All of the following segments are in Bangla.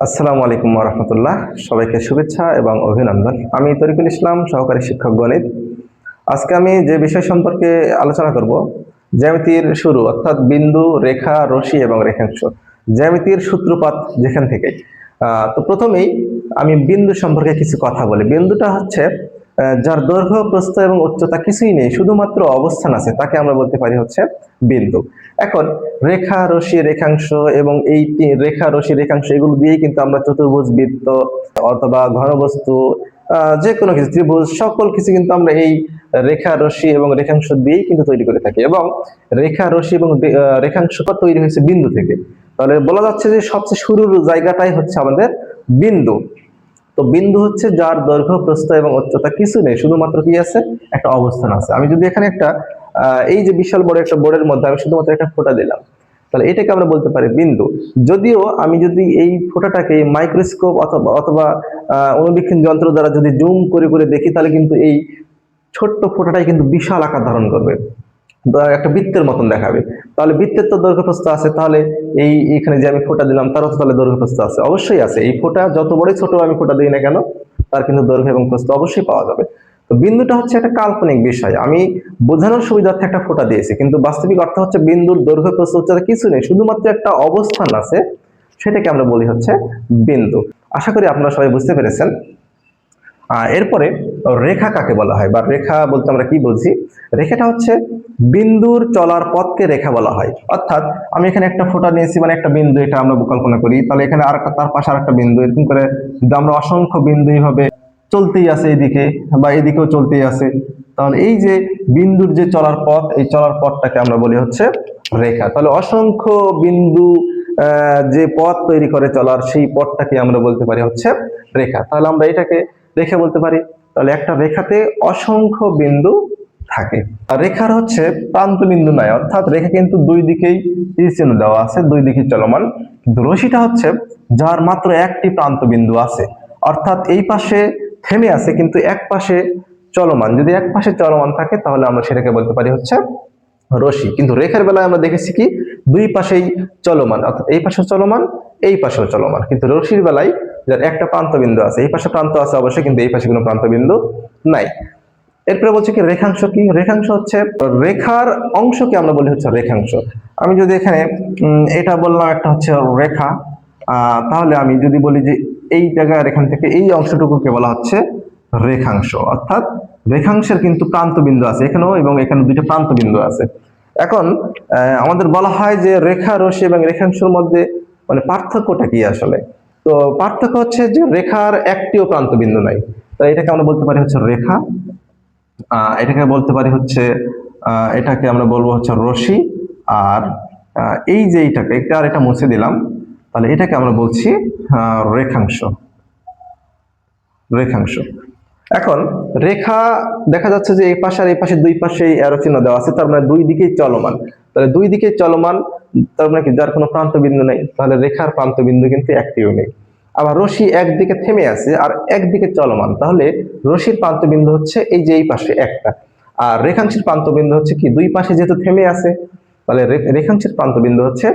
আসসালামু আলাইকুম রহমতুল্লাহ। সবাইকে শুভেচ্ছা এবং অভিনন্দন। আমি তরিকুল ইসলাম, সহকারী শিক্ষক গণিত। আজকে আমি যে বিষয় সম্পর্কে আলোচনা করব, জ্যামিতির শুরু, অর্থাৎ বিন্দু, রেখা রশি এবং রেখাংশ। জ্যামিতির সূত্রপাত যেখান থেকে। তো প্রথমেই আমি বিন্দু সম্পর্কে কিছু কথা বলি। বিন্দুটা হচ্ছে যার দৈর্ঘ্য, প্রস্থ এবং উচ্চতা কিছুই নেই, শুধুমাত্র অবস্থান আছে, তাকে আমরা বলতে পারি হচ্ছে বিন্দু। এখন, রেখা রশি রেখাংশ এবং এই রেখা রশি রেখাংশ এগুলো দিয়েই কিন্তু আমরা চতুর্ভুজ, বৃত্ত অথবা ঘনবস্তু যে কোনো কিছু, ত্রিভুজ, সকল কিছু কিন্তু আমরা এই রেখা রশি এবং রেখাংশ দিয়েই কিন্তু তৈরি করে থাকি এবং রেখা রশি এবং রেখাংশটা তৈরি হয়েছে বিন্দু থেকে? তাহলে বলা যাচ্ছে যে সবচেয়ে শুরুর জায়গাটাই হচ্ছে আমাদের বিন্দু। তো বিন্দু হচ্ছে যার দৈর্ঘ্য, প্রস্থ এবং উচ্চতা কিছু নেই, শুধুমাত্র কি আছে? একটা অবস্থান আছে। আমি যদি এখানে একটা এই যে বিশাল বড় একটা বোর্ডের মধ্যে আমি শুধুমাত্র একটা ফোঁটা দিলাম, তাহলে এটাকে আমরা বলতে পারি বিন্দু। যদিও আমি যদি এই ফোঁটাটাকে মাইক্রোস্কোপ অথবা অথবা অনুবীক্ষণ যন্ত্র দ্বারা যদি জুম করে করে দেখি, তাহলে কিন্তু এই ছোট্ট ফোঁটাটাই কিন্তু বিশাল আকার ধারণ করবে। একটা বৃত্তের মতন দেখাবে। তাহলে বৃত্তের তো দৈর্ঘ্যপ্রস্থ আছে, তাহলে এই, এখানে যে আমি ফোঁটা দিলাম, তারও তো তাহলে দৈর্ঘ্যপ্রস্থ আছে। অবশ্যই আছে। এই ফোঁটা যত বড়ই ছোট আমি ফোঁটা দিই না কেন, তার কিন্তু দৈর্ঘ্য এবং প্রস্থ অবশ্যই পাওয়া যাবে। তো বিন্দুটা হচ্ছে একটা কাল্পনিক বিষয়। আমি বোঝানোর সুবিধার্থে একটা ফোঁটা দিয়েছি, কিন্তু বাস্তবিক অর্থ হচ্ছে বিন্দুর দৈর্ঘ্য প্রস্থ উচ্চতা কিছু নেই, শুধুমাত্র একটা অবস্থান আছে, সেটাকে আমরা বলি হচ্ছে বিন্দু। আশা করি আপনারা সবাই বুঝতে পেরেছেন। এরপরে রেখা কাকে বলা হয়? বা রেখা বলতে আমরা কি বলছি? রেখাটা হচ্ছে বিন্দুর চলার পথকে রেখা বলা হয়। অর্থাৎ আমি এখানে একটা ফোঁটা নিয়েছি মানে একটা বিন্দু, এটা আমরা কল্পনা করি। তাহলে এখানে আরেকটা তার পাশে আর একটা বিন্দু, এরকম করে যদি আমরা অসংখ্য বিন্দু এইভাবে চলতেই আছে এদিকে বা এদিকেও চলতেই আছে তাহলে এই যে বিন্দুর যে চলার পথ, এই চলার পথটাকে আমরা বলি হচ্ছে রেখা। তাহলে অসংখ্য বিন্দু যে পথ তৈরি করে চলার, সেই পথটাকে আমরা বলতে পারি হচ্ছে রেখা। তাহলে আমরা এটাকে রেখা বলতে পারি। তাহলে একটা রেখাতে অসংখ্য বিন্দু থাকে। আর রেখার হচ্ছে প্রান্ত বিন্দু নয়, অর্থাৎ রেখা কিন্তু দুই দিকেই চিহ্ন দেওয়া আছে, দুই দিকে চলমান। কিন্তু রশিটা হচ্ছে যার মাত্র একটি প্রান্ত বিন্দু আছে। অর্থাৎ এই পাশে থেমে আছে, কিন্তু এক পাশে চলমান। যদি এক পাশে চলমান থাকে, তাহলে আমরা সেটাকে বলতে পারি হচ্ছে রশি কিন্তু রেখার বেলায় আমরা দেখেছি কি? দুই পাশেই চলমান। অর্থাৎ এই পাশেও চলমান, এই পাশেও চলমান। কিন্তু রশির বেলায় যার একটা প্রান্ত বিন্দু আছে, এই পাশে প্রান্ত আছে অবশ্যই, কিন্তু এই পাশে কোনো প্রান্ত বিন্দু নাই। এরপরে বলছে কি, রেখাংশ কি? রেখাংশ হচ্ছে রেখার অংশকে আমরা বলি হচ্ছে রেখাংশ। আমি যদি এখানে এটা বললাম একটা হচ্ছে রেখা তাহলে আমি যদি বলি যে এই জায়গায় এখান থেকে এই অংশটুকুকে বলা হচ্ছে রেখাংশ। অর্থাৎ রেখাংশের কিন্তু প্রান্ত বিন্দু আছে এখানেও এবং এখানে দুইটা প্রান্ত বিন্দু আছে। এখন আমাদের বলা হয় যে রেখা রশি এবং রেখাংশের মধ্যে মানে পার্থক্যটা কি আসলে? তো পার্থক্য হচ্ছে যে রেখার একটিও প্রান্ত বিন্দু নাই। তো এটাকে আমরা বলতে পারি হচ্ছে রেখা। এটাকে বলতে পারি হচ্ছে এটাকে আমরা বলব হচ্ছে রশি আর এই যে এইটাকে, এটা আর এটা মুছে দিলাম। তাহলে এটাকে আমরা বলছি রেখাংশ। রেখাংশ। এখন, রেখা দেখা যাচ্ছে যে এই পাশে আর এই পাশে দুই পাশে অ্যারো চিহ্ন দেওয়া আছে, তার মানে দুই দিকেই চলমান। তাহলে দুই দিকেই চলমান তার মানে কি? যার কোনো প্রান্ত বিন্দু নেই, তাহলে রেখার প্রান্ত বিন্দু কিন্তু একটিও নেই। আবার রশি একদিকে থেমে আছে আর একদিকে চলমান। তাহলে রশির প্রান্ত বিন্দু হচ্ছে এই যে এই পাশে একটা। আর রেখাংশের প্রান্ত বিন্দু হচ্ছে কি? দুই পাশে যেহেতু থেমে আছে, তাহলে রেখাংশের প্রান্ত বিন্দু হচ্ছে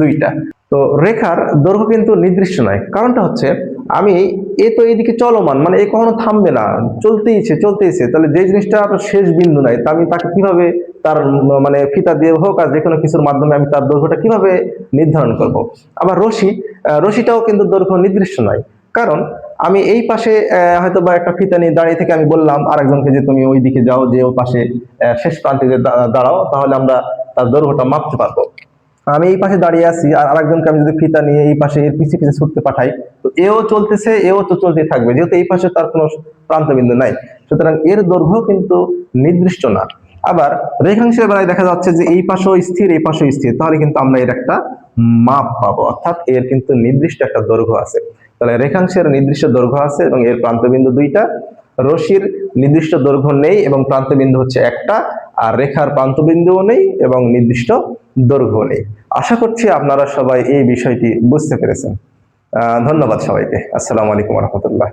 দুইটা। তো রেখার দৈর্ঘ্য কিন্তু নির্দিষ্ট নয়। কারণটা হচ্ছে আমি এ তো এইদিকে চলমান মানে এ কখনো থামবে না চলতেইছে চলতেইছে তাহলে যে জিনিসটা শেষ বিন্দু নাই, তা আমি তাকে কীভাবে তার মানে ফিতা দিয়ে হোক আর যে কোনো কিছুর মাধ্যমে আমি তার দৈর্ঘ্যটা কীভাবে নির্ধারণ করব। আবার রশি রশিটাও কিন্তু দৈর্ঘ্য নির্দিষ্ট নয়। কারণ আমি এই পাশে হয়তো বা একটা ফিতা নিয়ে দাঁড়িয়ে থেকে আমি বললাম আরেকজনকে যে তুমি ওই দিকে যাও, যে ও পাশে শেষ প্রান্তে দাঁড়াও, তাহলে আমরা তার দৈর্ঘ্যটা মাপতে পারব। আমি এই পাশে দাঁড়িয়ে আছি আর আরেকজনকে আমি যদি ফিতা নিয়ে এই পাশে, এর পিছিয়ে পিছিয়ে ছুটতে পাঠাই, তো এও চলতেছে, এও তো চলতেই থাকবে। যেহেতু এই পাশে তার কোনো প্রান্তবিন্দু নাই, সুতরাং এর দৈর্ঘ্য কিন্তু নির্দিষ্ট না। আবার রেখাংশের বেলায় দেখা যাচ্ছে যে এই পাশেও স্থির, এই পাশেও স্থির। তাহলে কিন্তু আমরা এর একটা মাপ পাবো। অর্থাৎ এর কিন্তু নির্দিষ্ট একটা দৈর্ঘ্য আছে। তাহলে রেখাংশের নির্দিষ্ট দৈর্ঘ্য আছে এবং এর প্রান্তবিন্দু দুইটা। রশির নির্দিষ্ট দৈর্ঘ্য নেই এবং প্রান্তবিন্দু হচ্ছে একটা। আর রেখার প্রান্তবিন্দুও নেই এবং নির্দিষ্ট দৈর্ঘ্য নেই। আশা করছি আপনারা সবাই এই বিষয়টি বুঝতে পেরেছেন। ধন্যবাদ সবাইকে। আসসালামু আলাইকুম রহমতুল্লাহ।